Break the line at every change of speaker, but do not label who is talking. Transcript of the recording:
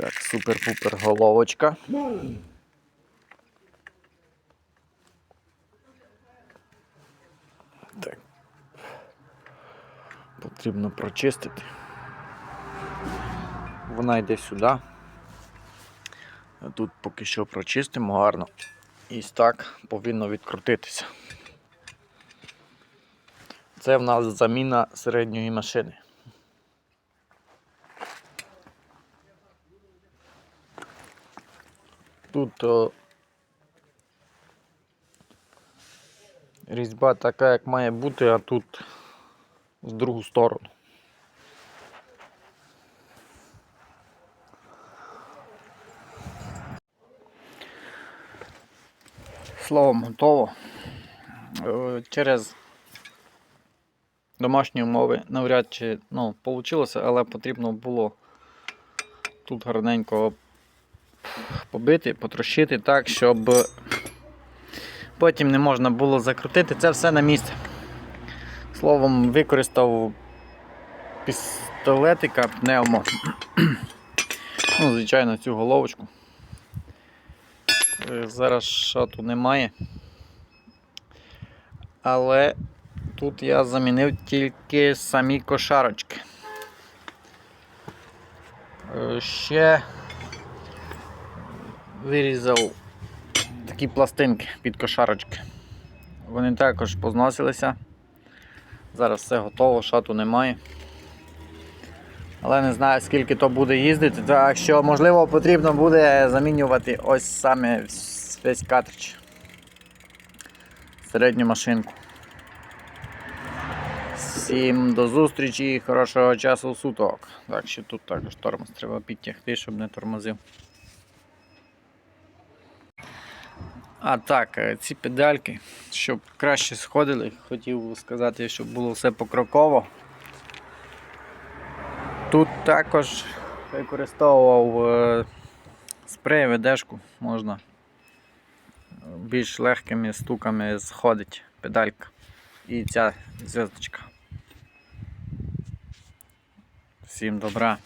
Так, супер-пупер головочка. Так. Потрібно прочистити. Вона йде сюди. Тут поки що прочистимо гарно. І так повинно відкрутитися. Це в нас заміна середньої машини. Тут о, різьба така, як має бути, а тут в другу сторону. Словом, готово. Е, Через домашні умови навряд чи ну, вийшло, але потрібно було тут гарненько побити, потрощити так, щоб потім не можна було закрутити. Це все на місце. Словом, використав пістолетика пневмо. Ну, звичайно, цю головочку. Е, Зараз шату немає. Але тут я замінив тільки самі кошарочки. Е, Ще вирізав такі пластинки під кошарочки. Вони також позносилися. Зараз все готово, шату немає. Але не знаю скільки то буде їздити, так що можливо потрібно буде замінювати ось саме весь картридж. Середню машинку. Всім до зустрічі, хорошого часу суток. Так що тут також тормоз треба підтягти, щоб не тормозив. А так, е, ці педальки, щоб краще сходили, хотів сказати, щоб було все покроково. Тут також використовував е, спрей ведешку, можна більш легкими стуками сходить педалька і ця зв'язочка. Всім добра.